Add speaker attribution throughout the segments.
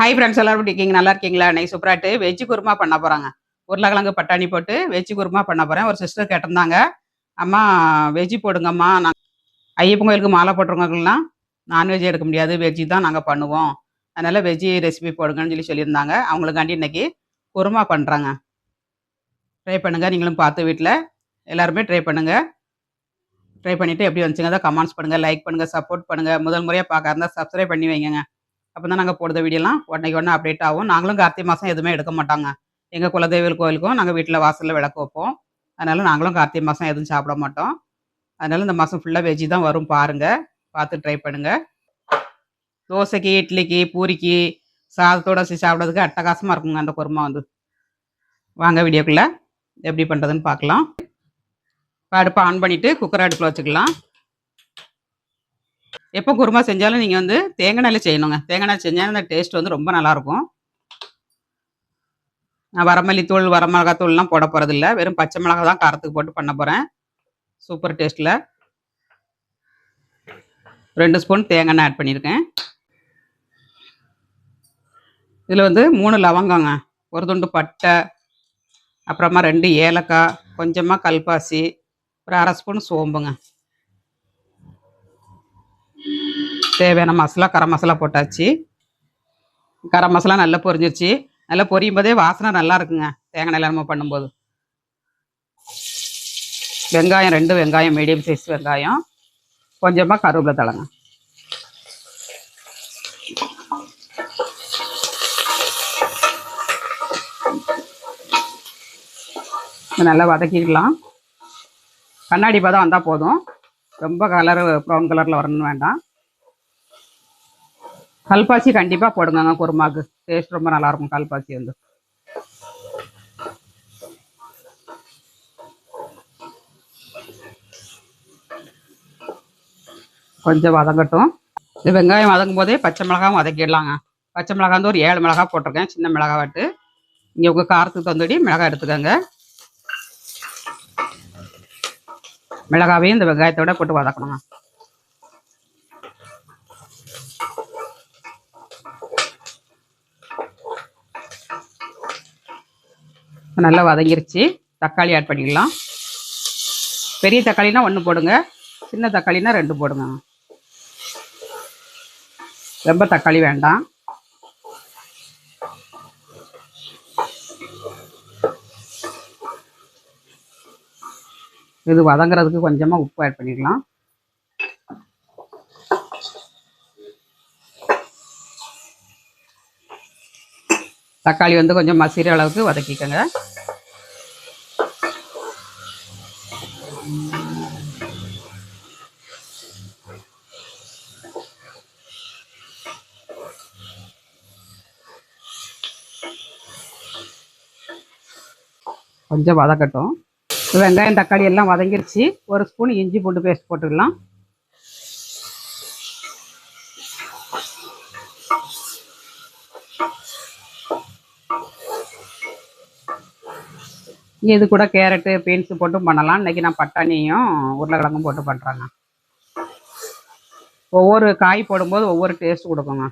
Speaker 1: hi friends எல்லாரும் இருக்கீங்க நல்லா இருக்கீங்களா இன்னைக்கு சூப்பராட்டு வெஜ்ஜு குருமா பண்ண போகிறாங்க உருளைக்கிழங்கு பட்டாணி போட்டு வெஜ்ஜு குருமா பண்ண போகிறேன் ஒரு சிஸ்டர் கேட்டிருந்தாங்க அம்மா வெஜ்ஜு போடுங்கம்மா நான் ஐயப்பன் கோயிலுக்கு மாலை போட்டுருவாங்கலாம் நான்வெஜ் எடுக்க முடியாது வெஜ்ஜு தான் நாங்கள் பண்ணுவோம் அதனால் வெஜ்ஜு ரெசிபி போடுங்கன்னு சொல்லி சொல்லியிருந்தாங்க அவங்களுக்காண்டி இன்றைக்கி குருமா பண்ணுறாங்க ட்ரை பண்ணுங்கள் நீங்களும் பார்த்து வீட்டில் எல்லாருமே ட்ரை பண்ணுங்கள் ட்ரை பண்ணிவிட்டு எப்படி வந்துச்சுங்க தான் கமெண்ட்ஸ் பண்ணுங்கள் லைக் பண்ணுங்கள் சப்போர்ட் பண்ணுங்கள் முதல் முறையாக பார்க்க சப்ஸ்கிரைப் பண்ணி வைங்க அப்போ தான் நாங்கள் போடுற வீடியோலாம் உடனே உடனே அப்டேட் ஆகும் நாங்களும் கார்த்திகை மாதம் எதுவுமே எடுக்க மாட்டாங்க எங்கள் குலதெய்வ கோயிலுக்கும் நாங்கள் வீட்டில் வாசலில் விளக்கு வைப்போம் அதனால் நாங்களும் கார்த்திகை மாதம் எதுவும் சாப்பிட மாட்டோம் அதனால் இந்த மாதம் ஃபுல்லாக வெஜ்ஜி தான் வரும் பாருங்கள் பார்த்து ட்ரை பண்ணுங்கள் தோசைக்கு இட்லிக்கு பூரிக்கு சாதத்தோட சாப்பிட்றதுக்கு அட்டகாசமாக இருக்குங்க அந்த குருமா வந்து வாங்க வீடியோக்குள்ளே எப்படி பண்ணுறதுன்னு பார்க்கலாம் அடுப்பை ஆன் பண்ணிவிட்டு குக்கரை அடுப்பில் வச்சுக்கலாம் எப்போ குருமா செஞ்சாலும் நீங்கள் வந்து தேங்காய் நல்ல செய்யணுங்க தேங்காய் செஞ்சால் அந்த டேஸ்ட் வந்து ரொம்ப நல்லாயிருக்கும் நான் வரமல்லி தூள் வரமிளகா தூள்லாம் போட போகிறதில்ல வெறும் பச்சை மிளகா தான் காரத்துக்கு போட்டு பண்ண போகிறேன் சூப்பர் டேஸ்ட்டில் ரெண்டு ஸ்பூன் தேங்காய் ஆட் பண்ணியிருக்கேன் இதில் வந்து மூணு லவங்கங்க ஒரு துண்டு பட்டை அப்புறமா ரெண்டு ஏலக்காய் கொஞ்சமாக கல்பாசி ஒரு அரை ஸ்பூன் சோம்புங்க தேவையான மசாலா கரம் மசாலா போட்டாச்சு கரம் மசாலா நல்லா பொரிஞ்சிருச்சு நல்லா பொரியும் போதே வாசனை நல்லா இருக்குங்க தேங்காய் நிலம பண்ணும்போது வெங்காயம் ரெண்டு வெங்காயம் மீடியம் சைஸ் வெங்காயம் கொஞ்சமாக கருவேப்பிலை தலைங்க நல்லா வதக்கிக்கலாம் கண்ணாடி பதம் வந்தால் போதும் ரொம்ப கலர் ப்ரௌன் கலரில் வரணும்னு வேண்டாம் கல்பாசி கண்டிப்பாக போடுங்க குருமாக்கு டேஸ்ட் ரொம்ப நல்லாயிருக்கும் கல்பாசி வந்து கொஞ்சம் வதங்கட்டும் இந்த வெங்காயம் வதங்கும் போதே பச்சை மிளகாவும் வதக்கிடலாங்க பச்சை மிளகா வந்து ஒரு ஏழு மிளகா போட்டிருக்கேன் சின்ன மிளகா வாட்டு இங்கே உங்கள் காரத்துக்கு தந்தோடி மிளகா எடுத்துக்கோங்க மிளகாவையும் இந்த வெங்காயத்தோட போட்டு வதக்கணுங்க இப்போ நல்லா வதங்கிருச்சு தக்காளி ஆட் பண்ணிக்கலாம் பெரிய தக்காளினா ஒன்று போடுங்க சின்ன தக்காளினா ரெண்டு போடுங்க ரொம்ப தக்காளி வேண்டாம் இது வதங்குறதுக்கு கொஞ்சமாக உப்பு ஆட் பண்ணிக்கலாம் தக்காளி வந்து கொஞ்சம் மசிற அளவுக்கு வதக்கிக்கோங்க கொஞ்சம் வதக்கட்டும் வெங்காயம் தக்காளி எல்லாம் வதங்கிருச்சு ஒரு ஸ்பூன் இஞ்சி பூண்டு பேஸ்ட் போட்டுக்கலாம் இது கூட கேரட்டு பீன்ஸு போட்டும் பண்ணலாம் இன்றைக்கி நான் பட்டாணியும் உருளைக்கிழங்கும் போட்டு பண்ணுறேங்க ஒவ்வொரு காய் போடும்போது ஒவ்வொரு டேஸ்ட் கொடுக்குங்க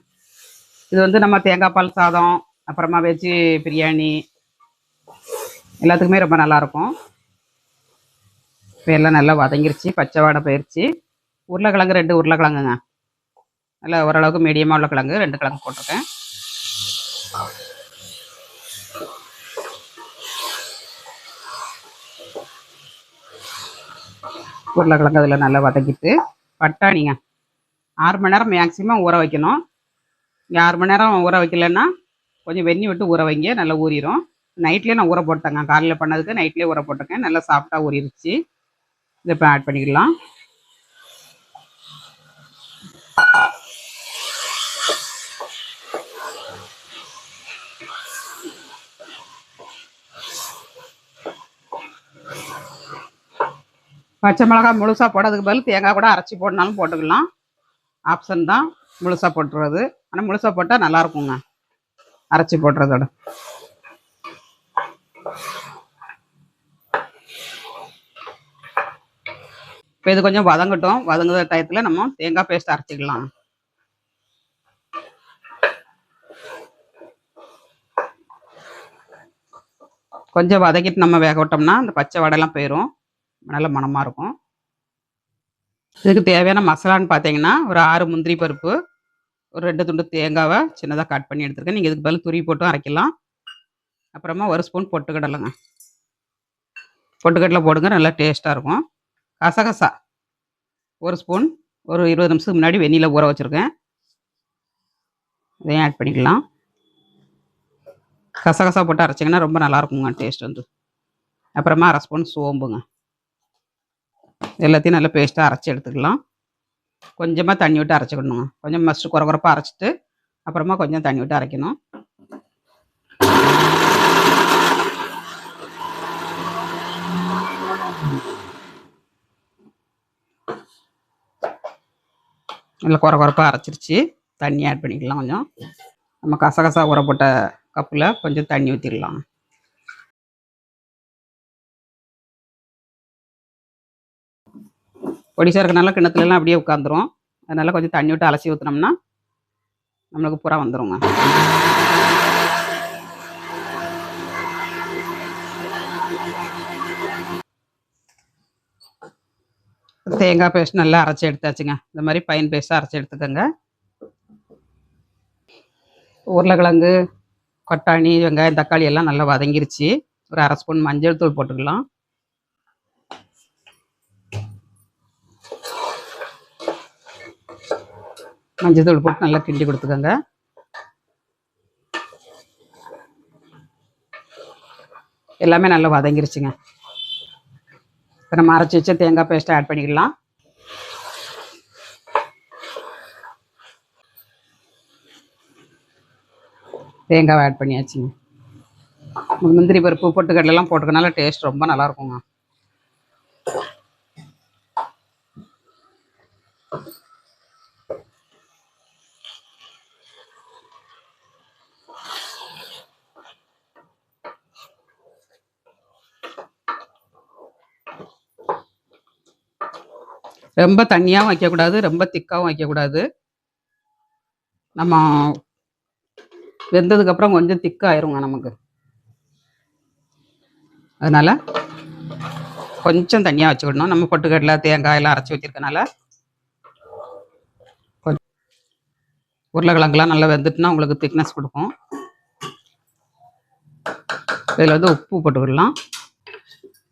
Speaker 1: இது வந்து நம்ம தேங்காய் பால் சாதம் அப்புறமா வெஜ்ஜு பிரியாணி எல்லாத்துக்குமே ரொம்ப நல்லாயிருக்கும் இப்போ எல்லாம் நல்லா வதங்கிருச்சு பச்சை வாடை போயிடுச்சு உருளைக்கிழங்கு ரெண்டு உருளைக்கிழங்குங்க நல்லா ஓரளவுக்கு மீடியமாக உள்ள கிழங்கு ரெண்டு கிழங்கு போட்டிருக்கேன் உருளைக்கிழங்கு அதில் நல்லா வதக்கிட்டு பட்டாணிங்க ஆறு மணி நேரம் மேக்ஸிமம் ஊற வைக்கணும் இங்கே ஆறு மணி நேரம் ஊற வைக்கலன்னா கொஞ்சம் வெந்நி விட்டு ஊற வைங்க நல்லா ஊறிடும் நைட்லேயே நான் ஊற போட்டேங்க காலையில் பண்ணதுக்கு நைட்லேயே ஊற போட்டிருக்கேன் நல்லா சாஃப்டாக ஊறிடுச்சு இதை இப்போ ஆட் பண்ணிக்கலாம் பச்சை மிளகாய் முழுசாக போடுறதுக்கு பதில் தேங்காய் கூட அரைச்சி போடனாலும் போட்டுக்கலாம் ஆப்ஷன் தான் முழுசாக போட்டுறது ஆனால் முழுசாக போட்டால் நல்லாயிருக்குங்க அரைச்சி போடுறதோட இப்போ இது கொஞ்சம் வதங்கட்டும் வதங்குற டயத்தில் நம்ம தேங்காய் பேஸ்ட் அரைச்சிக்கலாம் கொஞ்சம் வதக்கிட்டு நம்ம வேக விட்டோம்னா அந்த பச்சை வடைலாம் போயிடும் நல்ல மனமாக இருக்கும் இதுக்கு தேவையான மசாலான்னு பார்த்தீங்கன்னா ஒரு ஆறு முந்திரி பருப்பு ஒரு ரெண்டு துண்டு தேங்காவை சின்னதாக கட் பண்ணி எடுத்துருக்கேன் நீங்கள் இதுக்கு பதில் துரி போட்டும் அரைக்கலாம் அப்புறமா ஒரு ஸ்பூன் பொட்டுக்கடலைங்க பொட்டுக்கடலை போடுங்க நல்லா டேஸ்ட்டாக இருக்கும் கசகசா ஒரு ஸ்பூன் ஒரு இருபது நிமிஷத்துக்கு முன்னாடி வெண்ணில ஊற வச்சுருக்கேன் இதையும் ஆட் பண்ணிக்கலாம் கசகசா போட்டு அரைச்சிங்கன்னா ரொம்ப நல்லாயிருக்குங்க டேஸ்ட் வந்து அப்புறமா அரை ஸ்பூன் சோம்புங்க எல்லாத்தையும் நல்லா பேஸ்ட்டாக அரைச்சி எடுத்துக்கலாம் கொஞ்சமாக தண்ணி விட்டு அரைச்சிக்கணுங்க கொஞ்சம் மஸ்ட் குறை குறப்பாக அரைச்சிட்டு அப்புறமா கொஞ்சம் தண்ணி விட்டு அரைக்கணும் நல்லா குறை குறைப்பாக அரைச்சிருச்சு தண்ணி ஆட் பண்ணிக்கலாம் கொஞ்சம் நம்ம கசகசா உரப்பட்ட கப்பில் கொஞ்சம் தண்ணி ஊற்றிடலாம் ஒடிசா இருக்கனால கிணத்துலலாம் அப்படியே உட்காந்துரும் அதனால் கொஞ்சம் தண்ணி விட்டு அலசி ஊற்றினோம்னா நம்மளுக்கு புறா வந்துடுங்க தேங்காய் பேஸ்ட் நல்லா அரைச்சி எடுத்தாச்சுங்க இந்த மாதிரி பைன் பேஸ்ட்டாக அரைச்சி எடுத்துக்கோங்க உருளைக்கிழங்கு கொட்டாணி வெங்காயம் தக்காளி எல்லாம் நல்லா வதங்கிருச்சு ஒரு அரை ஸ்பூன் மஞ்சள் தூள் போட்டுக்கலாம் மஞ்சள் தூள் போட்டு நல்லா கிண்டி கொடுத்துக்கோங்க எல்லாமே நல்லா வதங்கிருச்சுங்க இப்போ நம்ம அரைச்சி வச்ச தேங்காய் பேஸ்ட்டை ஆட் பண்ணிக்கலாம் தேங்காவை ஆட் பண்ணியாச்சுங்க முந்திரி பருப்பு பொட்டுக்கடலாம் போட்டுக்கனால டேஸ்ட் ரொம்ப நல்லாயிருக்குங்க ரொம்ப தண்ணியாகவும் வைக்கக்கூடாது ரொம்ப திக்காகவும் வைக்கக்கூடாது நம்ம வெந்ததுக்கப்புறம் கொஞ்சம் திக்காயிருங்க நமக்கு அதனால் கொஞ்சம் தண்ணியாக வச்சுக்கிடணும் நம்ம தேங்காய் தேங்காயெல்லாம் அரைச்சி வச்சுருக்கனால கொஞ்சம் உருளைக்கிழங்குலாம் நல்லா வெந்துட்டுனா உங்களுக்கு திக்னஸ் கொடுக்கும் இதில் வந்து உப்பு போட்டுக்கிடலாம்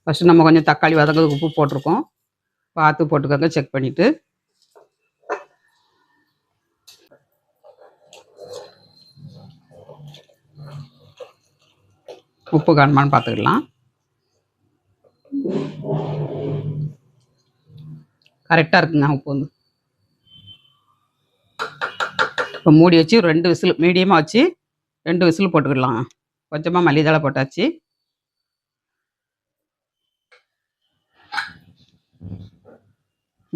Speaker 1: ஃபஸ்ட்டு நம்ம கொஞ்சம் தக்காளி வதங்குறதுக்கு உப்பு போட்டிருக்கோம் பார்த்து போட்டுக்கோங்க செக் பண்ணிவிட்டு உப்பு காணுமான்னு பார்த்துக்கலாம் கரெக்டாக இருக்குங்க உப்பு வந்து இப்போ மூடி வச்சு ரெண்டு விசில் மீடியமாக வச்சு ரெண்டு விசில் போட்டுக்கிடலாம் கொஞ்சமாக மல்லிதழை போட்டாச்சு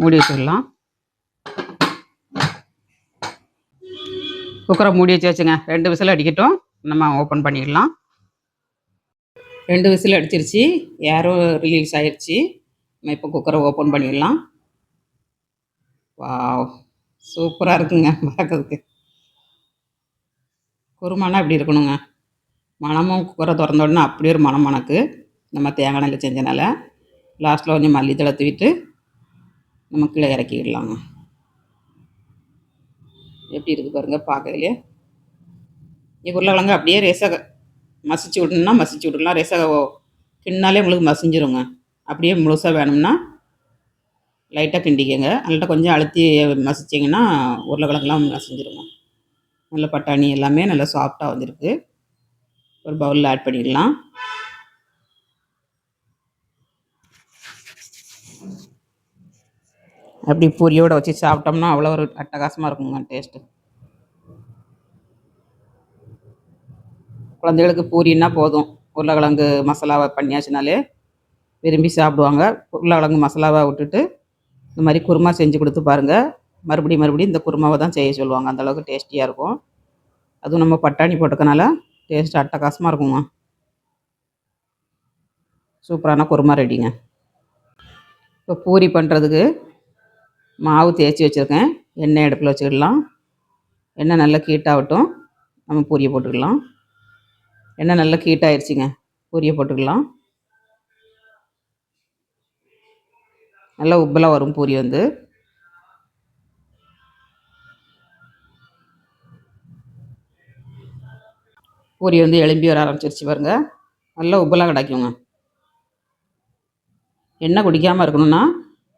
Speaker 1: மூடி வச்சிடலாம் குக்கரை மூடி வச்சு வச்சுங்க ரெண்டு விசில் அடிக்கட்டும் நம்ம ஓப்பன் பண்ணிடலாம் ரெண்டு விசில் அடிச்சிருச்சு ஏரோ ரிலீஸ் ஆயிடுச்சு நம்ம இப்போ குக்கரை ஓப்பன் பண்ணிடலாம் வா சூப்பராக இருக்குங்க பார்க்கறதுக்கு குருமானா இப்படி இருக்கணுங்க மனமும் குக்கரை திறந்த உடனே அப்படியே ஒரு மனம் மணக்கு நம்ம தேங்காய் நெல் செஞ்சனால லாஸ்ட்டில் கொஞ்சம் மல்லி தளர்த்து நம்ம கீழே இறக்கிடலாங்க எப்படி இருக்குது பாருங்கள் பார்க்கறதுலையே இங்கே உருளைக்கிழங்கு அப்படியே ரேசாக மசிச்சு விடணும்னா மசிச்சு விடலாம் ரேசாக கிண்ணாலே உங்களுக்கு மசிஞ்சிருங்க அப்படியே முழுசாக வேணும்னா லைட்டாக கிண்டிக்கங்க நல்லா கொஞ்சம் அழுத்தி மசிச்சிங்கன்னா உருளைக்கிழங்குலாம் மசிஞ்சிருங்க நல்ல பட்டாணி எல்லாமே நல்லா சாஃப்டாக வந்திருக்கு ஒரு பவுலில் ஆட் பண்ணிடலாம் அப்படி பூரியோட வச்சு சாப்பிட்டோம்னா அவ்வளோ ஒரு அட்டகாசமாக இருக்குங்க டேஸ்ட்டு குழந்தைகளுக்கு பூரின்னா போதும் உருளைக்கிழங்கு மசாலாவை பண்ணியாச்சுனாலே விரும்பி சாப்பிடுவாங்க உருளைக்கிழங்கு மசாலாவை விட்டுட்டு இந்த மாதிரி குருமா செஞ்சு கொடுத்து பாருங்கள் மறுபடியும் மறுபடியும் இந்த குருமாவை தான் செய்ய சொல்லுவாங்க அந்தளவுக்கு டேஸ்டியாக இருக்கும் அதுவும் நம்ம பட்டாணி போட்டுக்கனால டேஸ்ட் அட்டகாசமாக இருக்குங்க சூப்பரான குருமா ரெடிங்க இப்போ பூரி பண்ணுறதுக்கு மாவு தேய்ச்சி வச்சுருக்கேன் எண்ணெய் அடுப்பில் வச்சுக்கிடலாம் எண்ணெய் நல்லா கீட்டாகட்டும் நம்ம பூரிய போட்டுக்கலாம் எண்ணெய் நல்லா கீட்டாயிருச்சுங்க பூரிய போட்டுக்கலாம் நல்லா உப்பெல்லாம் வரும் பூரி வந்து பூரி வந்து எலும்பி வர ஆரம்பிச்சிருச்சு பாருங்கள் நல்லா உப்பெல்லாம் கிடைக்குங்க எண்ணெய் குடிக்காமல் இருக்கணும்னா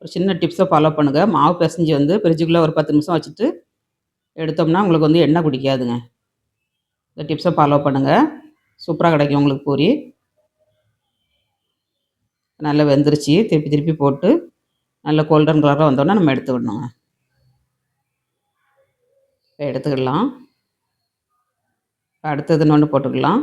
Speaker 1: ஒரு சின்ன டிப்ஸை ஃபாலோ பண்ணுங்கள் மாவு பிசைஞ்சு வந்து ஃப்ரிட்ஜுக்குள்ளே ஒரு பத்து நிமிஷம் வச்சுட்டு எடுத்தோம்னா உங்களுக்கு வந்து எண்ணெய் குடிக்காதுங்க இந்த டிப்ஸை ஃபாலோ பண்ணுங்கள் சூப்பராக கிடைக்கும் உங்களுக்கு பூரி நல்லா வெந்துருச்சு திருப்பி திருப்பி போட்டு நல்ல கோல்டன் கலராக வந்தோடனே நம்ம எடுத்து விடணுங்க எடுத்துக்கிடலாம் அடுத்தது இன்னொன்று போட்டுக்கலாம்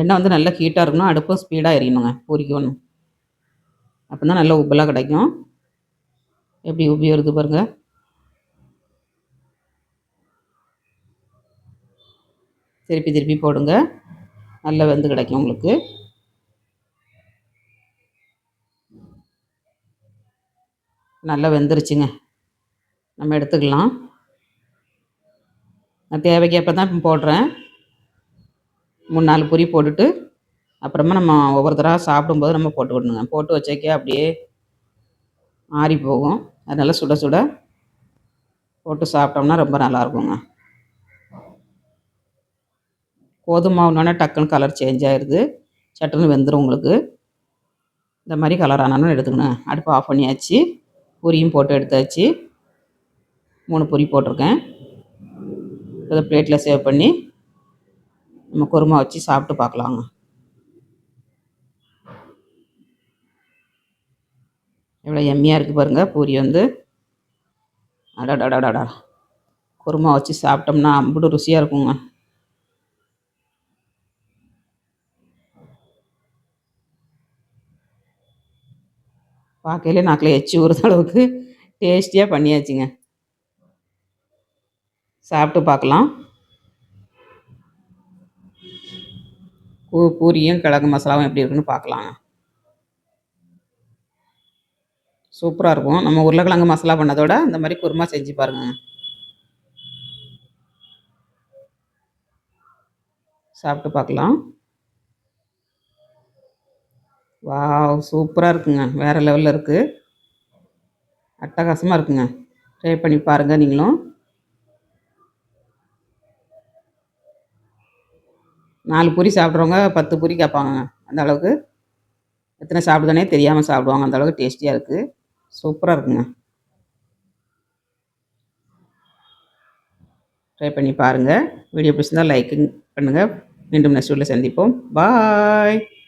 Speaker 1: எண்ணெய் வந்து நல்லா ஹீட்டாக இருக்கணும் அடுப்பும் ஸ்பீடாக எரியணுங்க பூரிக்கணும் அப்போ தான் நல்லா உப்பெல்லாம் கிடைக்கும் எப்படி உப்பி வருது பாருங்கள் திருப்பி திருப்பி போடுங்க நல்லா வெந்து கிடைக்கும் உங்களுக்கு நல்லா வெந்துருச்சுங்க நம்ம எடுத்துக்கலாம் நான் தேவைக்கேற்ப தான் போடுறேன் மூணு நாலு பொரி போட்டுட்டு அப்புறமா நம்ம ஒவ்வொருத்தராக சாப்பிடும்போது நம்ம போட்டு விடணுங்க போட்டு வச்சக்கே அப்படியே ஆறி போகும் அதனால் சுட சுட போட்டு சாப்பிட்டோம்னா ரொம்ப நல்லாயிருக்குங்க கோதுமை மாவுனோடனே டக்குன்னு கலர் சேஞ்ச் ஆயிடுது சட்டுன்னு வெந்துடும் உங்களுக்கு இந்த மாதிரி கலர் ஆனாலும் எடுத்துக்கணும் அடுப்பு ஆஃப் பண்ணியாச்சு பொரியும் போட்டு எடுத்தாச்சு மூணு பொரி போட்டிருக்கேன் அதை பிளேட்டில் சேவ் பண்ணி நம்ம குருமா வச்சு சாப்பிட்டு பார்க்கலாங்க எவ்வளோ எம்மியாக இருக்குது பாருங்கள் பூரி வந்து அடாடாடாடா குருமா வச்சு சாப்பிட்டோம்னா அம்பிட்டு ருசியாக இருக்குங்க பார்க்கையிலே நாக்கில் எச்சி ஊறுத அளவுக்கு டேஸ்டியாக பண்ணியாச்சுங்க சாப்பிட்டு பார்க்கலாம் பூரியும் கிழங்கு மசாலாவும் எப்படி இருக்குன்னு பார்க்கலாங்க சூப்பராக இருக்கும் நம்ம உருளைக்கிழங்கு மசாலா பண்ணதோட இந்த மாதிரி குருமா செஞ்சு பாருங்கள் சாப்பிட்டு பார்க்கலாம் வா சூப்பராக இருக்குங்க வேறு லெவலில் இருக்குது அட்டகாசமாக இருக்குங்க ட்ரை பண்ணி பாருங்கள் நீங்களும் நாலு பூரி சாப்பிட்றவங்க பத்து பூரி கேட்பாங்க அந்த அளவுக்கு எத்தனை சாப்பிடுதனே தெரியாமல் சாப்பிடுவாங்க அந்த அளவுக்கு டேஸ்டியாக இருக்குது சூப்பராக இருக்குங்க ட்ரை பண்ணி பாருங்கள் வீடியோ பிடிச்சிருந்தால் லைக்கிங் பண்ணுங்கள் மீண்டும் நெக்ஸ்ட் வீட்டில் சந்திப்போம் பாய்